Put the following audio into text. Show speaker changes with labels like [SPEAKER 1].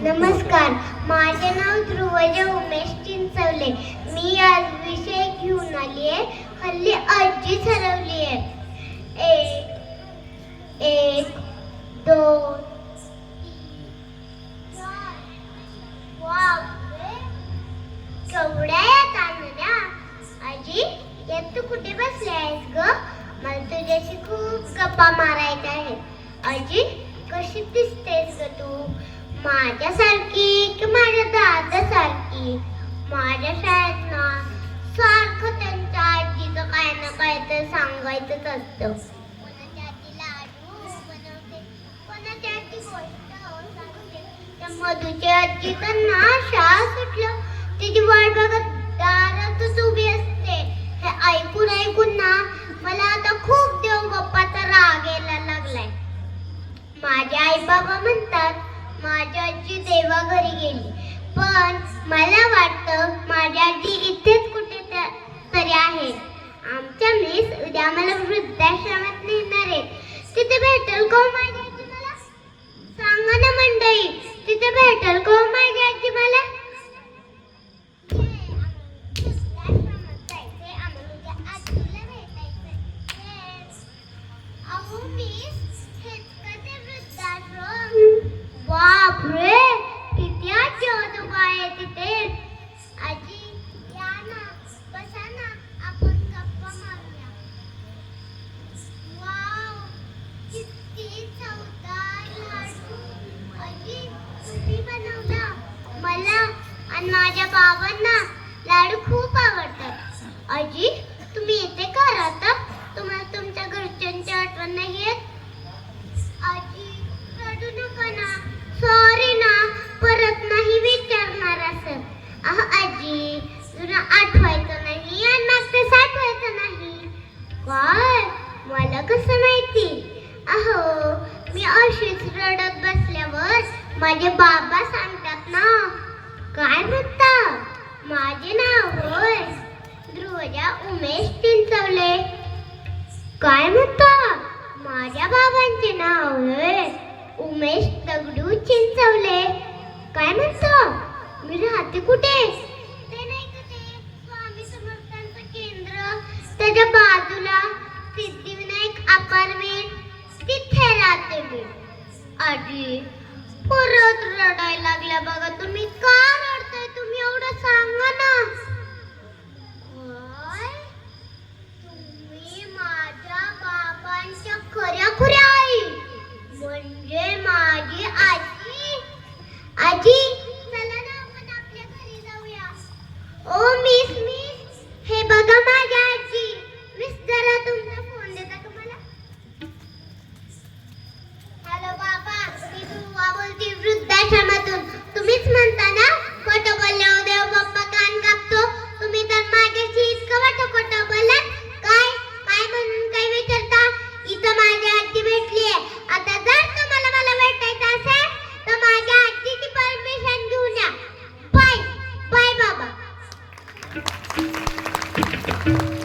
[SPEAKER 1] नमस्कार माझे नाव ध्रुवज उमेश चिंचवले. मी आज विषय घेऊन आली आहे हल्ली आजी हरवली आहे. एक एक दोन तीन, चार. बापरे, केवढ्या आहेत आणल्या आजी यात तू कुठे बसली आहेस ग? मला तुझ्याशी खूप गप्पा मारायच्या आहेत. आजी कशी दिसतेस ग तू? माझ्यासारखी की माझ्या दादासारखी? माझ्या शाळेत ना सारखं त्यांच्या आजीचं काय ना काय तर सांगायचंच असतं. कोणाच्या आजी लाडू बनवते कोणाच्या आजी गोष्ट हो, सांगते. त्या मधुच्या आजी तर ना शाळा सुटलं. गेली. पण मला माझ्या बाबांना लाडू खूप आवडतात. आजी तुम्ही येते का राहता तुम्हाला तुमच्या घरच्यांची आठवण नाही येत आजी रडू नका ना. सॉरी ना. परत नाही विचारणार असं. अह आजी तुला आठवायचं नाही आणि मागचं साठवायचं नाही. काय? मला कसं माहिती? अहो मी अशीच रडत बसल्यावर माझे बाबा सांगतात ना काय म्हणता माझे नाव होय. ध्रुवजा उमेश चिंचवले काय म्हणता? माझ्या बाबांचे नाव होय. उमेश दगडू चिंचवले. काय म्हणता? मी राहते कुठे? ते नाही का ते स्वामी समर्थांचं केंद्र? त्याच्या बाजूला सिद्धिविनायक अपार्टमेंट. तिथे राहते मी. आजी परत रडायला लागल्या बघा तुम्ही का Thank you.